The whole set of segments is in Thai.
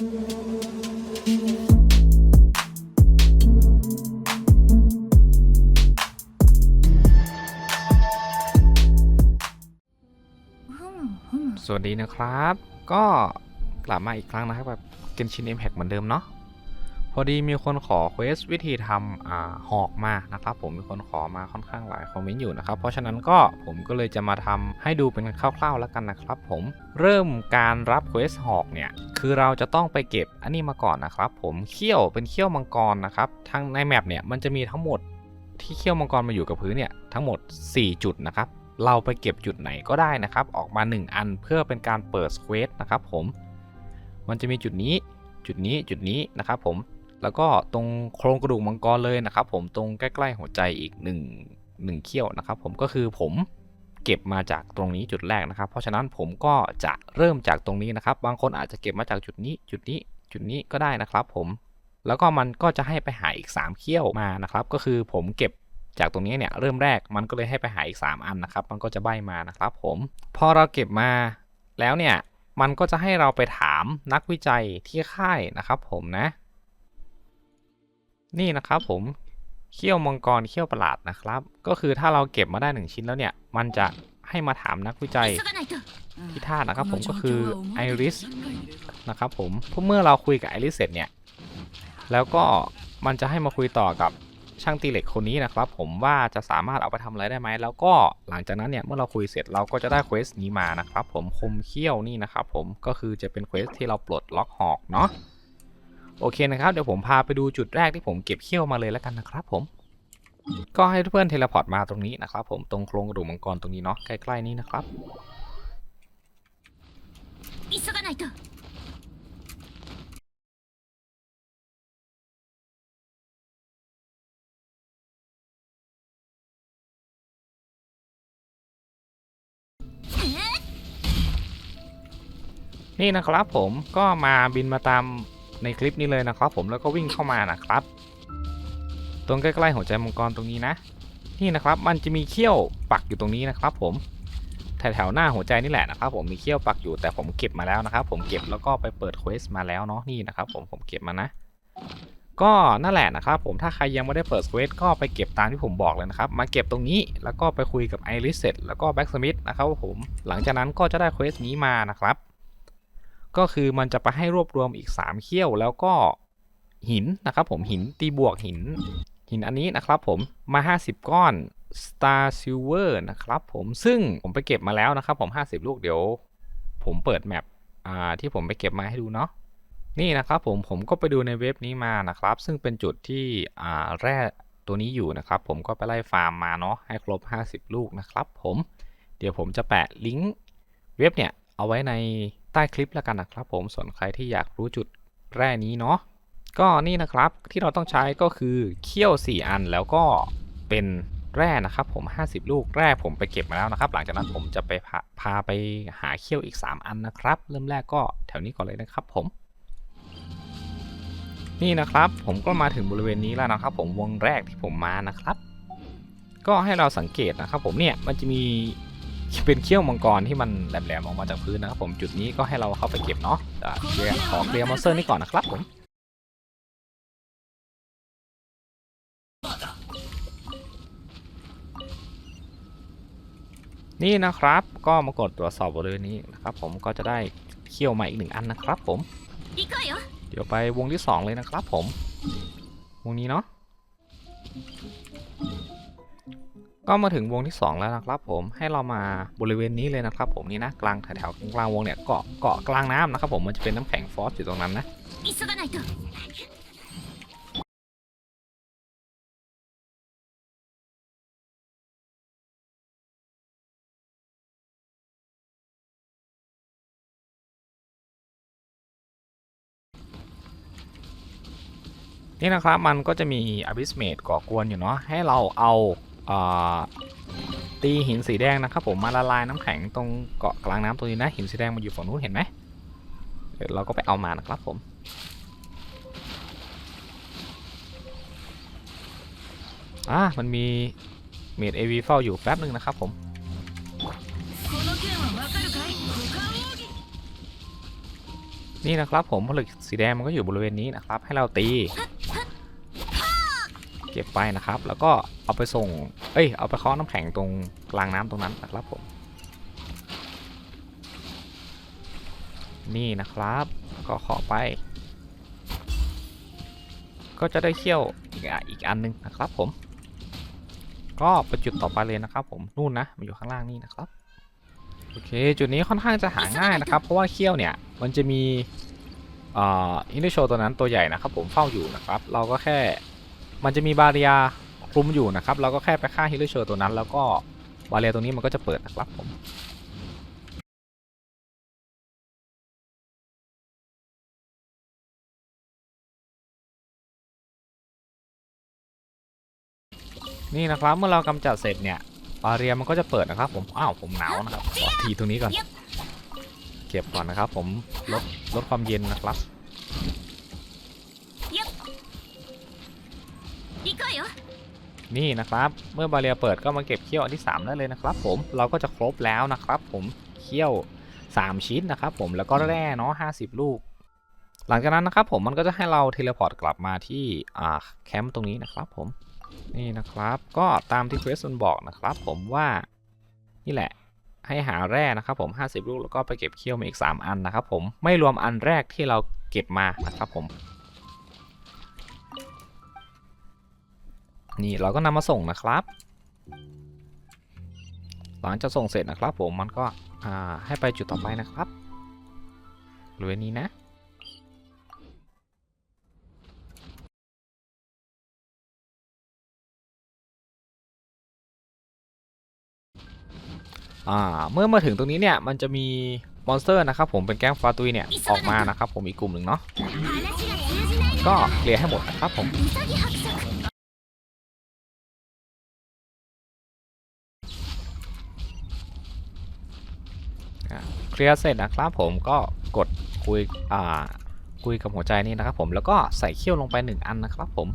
สวัสดีนะครับ ก็กลับมาอีกครั้งนะครับแบบเกนชินเอ็มแพกเหมือนเดิมเนาะ พอดีมีคนขอเควสวิธีทำอ่าหอกมานะครับผมมีคนขอมาค่อนข้างหลายคอมเมนต์อยู่นะครับ เพราะฉะนั้นก็ผมก็เลยจะมาทำให้ดูเป็นคร่าวๆแล้วกันนะครับ ผมเริ่มการรับเควสหอกเนี่ยคือเราจะต้องไปเก็บอันนี้มาก่อนนะครับ ผมเขี้ยวเป็นเขี้ยวมังกรนะครับทางในแมปเนี่ยมันจะมีทั้งหมดที่เขี้ยวมังกรมาอยู่กับพื้นเนี่ยทั้งหมด 4 จุดนะครับเราไปเก็บจุดไหนก็ได้นะครับ ออกมา 1 อันเพื่อเป็นการเปิดเควสนะครับผมมันจะมีจุดนี้จุดนี้จุดนี้นะครับผม แล้วก็ตรงโครงกระดูกมังกรเลยนะครับ ผมตรงใกล้ๆหัวใจอีก1 1เขี้ยวนะครับ ผมก็คือผมเก็บมาจากตรงนี้จุดแรกนะครับ เพราะฉะนั้นผมก็จะเริ่มจากตรงนี้นะครับ บางคนอาจจะเก็บมาจากจุดนี้ จุดนี้จุดนี้ก็ได้นะครับ ผมแล้วก็มันก็จะให้ไปหาอีก 3เขี้ยวมานะครับ ก็คือผมเก็บจากตรงนี้เนี่ยเริ่มแรกมันก็เลยให้ไปหาอีก 3 อันนะครับ มันก็จะใบมานะครับ ผมพอเราเก็บมาแล้วเนี่ยมันก็จะให้เราไปถามนักวิจัยที่ค่ายนะครับ ผมนะ นี่นะครับผมเขี้ยวมังกรเขี้ยวประหลาดนะครับ ก็คือถ้าเราเก็บมาได้หนึ่งชิ้นแล้วเนี่ย มันจะให้มาถามนักวิจัยที่ท่านะครับผมก็คือไอริสนะครับผมเมื่อเราคุยกับไอริสเสร็จเนี่ย แล้วก็มันจะให้มาคุยต่อกับช่างตีเหล็กคนนี้นะครับ ผมว่าจะสามารถเอาไปทำอะไรได้ไหมแล้วก็หลังจากนั้นเนี่ยเมื่อเราคุยเสร็จเราก็จะได้เควสนี้มานะครับผมคมเขี้ยวนี่นะครับผมก็คือจะเป็นเควสที่เราปลดล็อกหอกเนาะ โอเคนะครับเดี๋ยวผมพาไปดูจุดแรกที่ผมเก็บเขี้ยวมาเลยแล้วกันนะครับผม ก็ให้เพื่อนเทเลพอร์ตมาตรงนี้นะครับผมตรงโครงกระดูกมังกรตรงนี้เนาะใกล้ๆนี้นะครับนี่นะครับผมก็มาบินมาตาม ในคลิปนี้เลยนะครับผมแล้วก็วิ่งเข้ามานะครับ ตรงใกล้ๆหัวใจมังกรตรงนี้นะ นี่นะครับมันจะมีเขี้ยวปักอยู่ตรงนี้นะครับ ผมแถวๆหน้าหัวใจนี่แหละนะครับผมมีเขี้ยวปักอยู่แต่ผมเก็บมาแล้วนะครับ ผมเก็บแล้วก็ไปเปิดเควสมาแล้วเนาะนี่นะครับ ผมผมเก็บมานะ ก็นั่นแหละนะครับ ผมถ้าใครยังไม่ได้เปิดเควสก็ไปเก็บตามที่ผมบอกเลยนะครับ มาเก็บตรงนี้แล้วก็ไปคุยกับไอริสเสร็จแล้วก็แบ็กสมิธนะครับผมหลังจากนั้นก็จะได้เควสนี้มานะครับ ก็คือมันจะไปให้รวบรวมอีก 3 เขี้ยวแล้วก็หินนะครับผมหินตีบวกหิน หินอันนี้นะครับผมมา 50 ก้อน Star Silver นะครับผมซึ่งผมไปเก็บมาแล้วนะครับผม 50 ลูกเดี๋ยว ผมเปิดแมปที่ผมไปเก็บมาให้ดูเนาะนี่นะครับผมผมก็ไปดูในเว็บนี้มานะครับ ซึ่งเป็นจุดที่แร่ตัวนี้อยู่นะครับ ผมก็ไปไล่ฟาร์มมาเนาะให้ครบ 50 ลูกนะครับ ผมเดี๋ยวผมจะแปะลิงก์เว็บเนี่ยเอาไว้ใน ใต้คลิปแล้วกันนะครับผมส่วนใครที่อยากรู้จุดแร่นี้เนาะก็นี่นะครับที่เราต้องใช้ก็คือเขี้ยว 4 อันแล้วก็เป็นแร่นะครับผม 50 ลูกแร่ผมไปเก็บมาแล้วนะครับ หลังจากนั้นผมจะไปพาพาไปหาเขี้ยวอีก 3 อันนะครับ เริ่มแรกก็แถวนี้ก่อนเลยนะครับผม นี่นะครับผมก็มาถึงบริเวณนี้แล้วนะครับ ผมวงแรกที่ผมมานะครับ ก็ให้เราสังเกตนะครับ ผมเนี่ยมันจะมี เป็นเขี้ยวมังกรที่มันแหลมๆออกมาจากพื้นนะครับผมจุดนี้ก็ให้เราเข้าไปเก็บเนาะเดี๋ยวขอเคลียร์มอนสเตอร์นี่ก่อนนะครับผมนี่นะครับก็มากดตรวจสอบบริเวณนี้นะครับผมก็จะได้เขี้ยวใหม่อีกหนึ่งอันนะครับผม เดี๋ยวไปวงที่ 2 เลยนะครับผม วงนี้เนาะ ก็มาถึงวงที่ 2 แล้วนะครับผมให้เรามาบริเวณนี้เลยนะครับ ผมนี่นะกลางแถวกลางวงเนี่ยเกาะเกาะกลางน้ำนะครับผมมันจะเป็นน้ำแข็งฟอสอยู่ตรงนั้นนะนี่นะครับมันก็จะมีอบิสเมดก่อกวนอยู่เนาะให้เราเอา ตีหินสีแดงนะครับผมมาละลายน้ำแข็งตรงเกาะกลางน้ำตรงนี้นะหินสีแดงมันอยู่ฝั่งนู้นเห็นไหมเดี๋ยวเราก็ไปเอามานะครับผมอะมันมีเมดเอวีเฝ้าอยู่แป๊บหนึ่งนะครับผมนี่นะครับผมผลึกสีแดงมันก็อยู่บริเวณนี้นะครับ ให้เราตี เก็บไปนะครับ แล้วก็เอาไปส่ง เอ้ย เอาไปเคาะน้ำแข็งตรงกลางน้ำตรงนั้นนะครับผม นี่นะครับก็เคาะไป ก็จะได้เขี้ยวอีกอะอีกอันหนึงนะครับผม ก็ไปจุดต่อไปเลยนะครับ ผม นู่นนะ มันอยู่ข้างล่างนี่นะครับ โอเค จุดนี้ค่อนข้างจะหาง่ายนะครับ เพราะว่าเขี้ยวเนี่ย มันจะมีอ่ออินดิโชตัวนั้นตัวใหญ่นะครับผมเฝ้าอยู่นะครับ เราก็แค่ มันจะมีบาเรียคลุมอยู่นะครับ เราก็แค่ไปฆ่าฮิลโชอร์ตัวนั้น แล้วก็บาเรียตรงนี้มันก็จะเปิดนะครับผมนี่นะครับเมื่อเรากำจัดเสร็จเนี่ยบาเรียมันก็จะเปิดนะครับ ผมอ้าวผมหนาวนะครับขอทีตรงนี้ก่อน เก็บก่อนนะครับ ผมลดลดความเย็นนะครับ นี่นะครับ เมื่อบาเรียเปิดก็มาเก็บเขี้ยวอันที่3ได้เลยนะครับ ผมเราก็จะครบแล้วนะครับ ผมเขี้ยว 3 ชิ้นนะครับผมแล้วก็แร่เนาะ50 ลูก หลังจากนั้นนะครับ ผมมันก็จะให้เราเทเลพอร์ตกลับมาที่อ่าแคมป์ตรงนี้นะครับ ผมนี่นะครับ ก็ตามที่เควสมันบอกนะครับ ผมว่านี่แหละให้หาแร่นะครับผม 50 ลูกแล้วก็ไปเก็บเขี้ยวมาอีก 3 อันนะครับผมไม่รวมอันแรกที่เราเก็บมานะครับผม นี่เราก็นำมาส่งนะครับ หลังจากส่งเสร็จนะครับผมมันก็ให้ไปจุดต่อไปนะครับหรือนี้นะเมื่อมาถึงตรงนี้เนี่ยมันจะมีมอนสเตอร์นะครับผมเป็นแก๊งฟาตุยเนี่ยออกมานะครับผมอีกกลุ่มหนึ่งเนาะก็เคลียร์ให้หมดนะครับผม ลียร์เสร็จนะครับผมก็กดคุยอ่าคุยกับหัวใจนี่นะครับผมแล้วก็ใส่เขี้ยวลงไปหนึ่งอันนะครับผม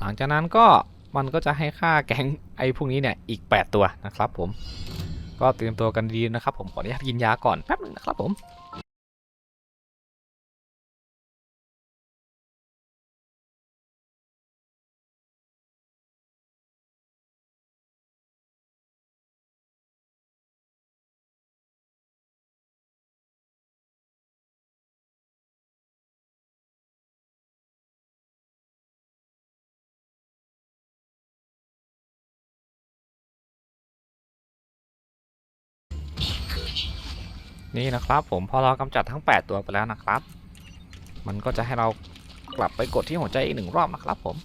หลังจากนั้นก็มันก็จะให้ค่าแก๊งไอ้พวกนี้เนี่ยอีก 8 ตัวนะครับผม ก็เตรียมตัวกันดีนะครับผมขออนุญาตกินยาก่อนแป๊บหนึงนะครับผม นี่นะครับผมพอเรากำจัดทั้ง 8 ตัวไปแล้วนะครับ มันก็จะให้เรากลับไปกดที่หัวใจอีกหนึ่งรอบนะครับผม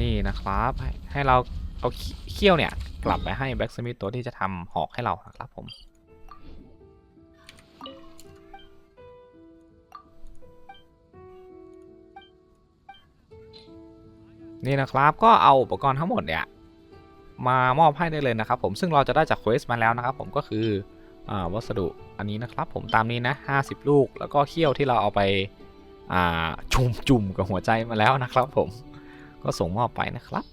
นี่นะครับให้ให้เราเอาเขี้ยวเนี่ยกลับไปให้แบ็กสมิธตัวที่จะทำหอกให้เรานะครับผม นี่นะครับก็เอาอุปกรณ์ทั้งหมดเนี่ยมามอบให้ได้เลยนะครับ ผมซึ่งเราจะได้จากเควสมาแล้วนะครับ ผมก็คืออวัสดุอันนี้นะครับผมตามนี้นะ50 ลูก แล้วก็เขี้ยวที่เราเอาไปจุ่มจุ่มกับหัวใจมาแล้วนะครับ ผมก็ส่งมอบไปนะครับ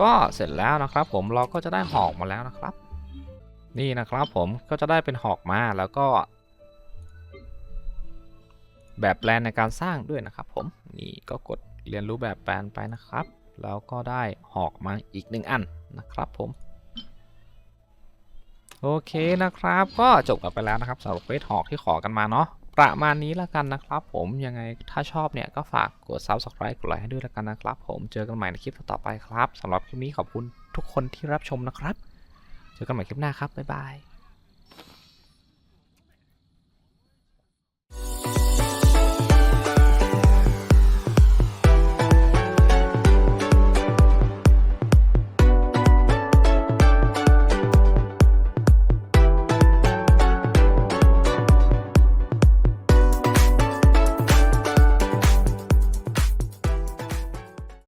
ก็เสร็จแล้วนะครับผมเราก็จะได้หอกมาแล้วนะครับ นี่นะครับผมก็จะได้เป็นหอกมาแล้วก็ แบบแปลนในการสร้างด้วยนะครับ ผมนี่ก็กดเรียนรู้แบบแปลนไปนะครับ แล้วก็ได้หอกมาอีกหนึ่งอันนะครับผมโอเคนะครับ ก็จบกันไปแล้วนะครับสำหรับเควสหอกที่ขอกันมาเนาะ ประมาณนี้แล้วกันนะครับผมยังไงถ้าชอบเนี่ยก็ฝากกด subscribe กดไลค์ให้ด้วยแล้วกันนะครับผมเจอกันใหม่ในคลิปต่อไปครับสำหรับคลิปนี้ขอบคุณทุกคนที่รับชมนะครับ เจอกันใหม่คลิปหน้าครับบ๊ายบาย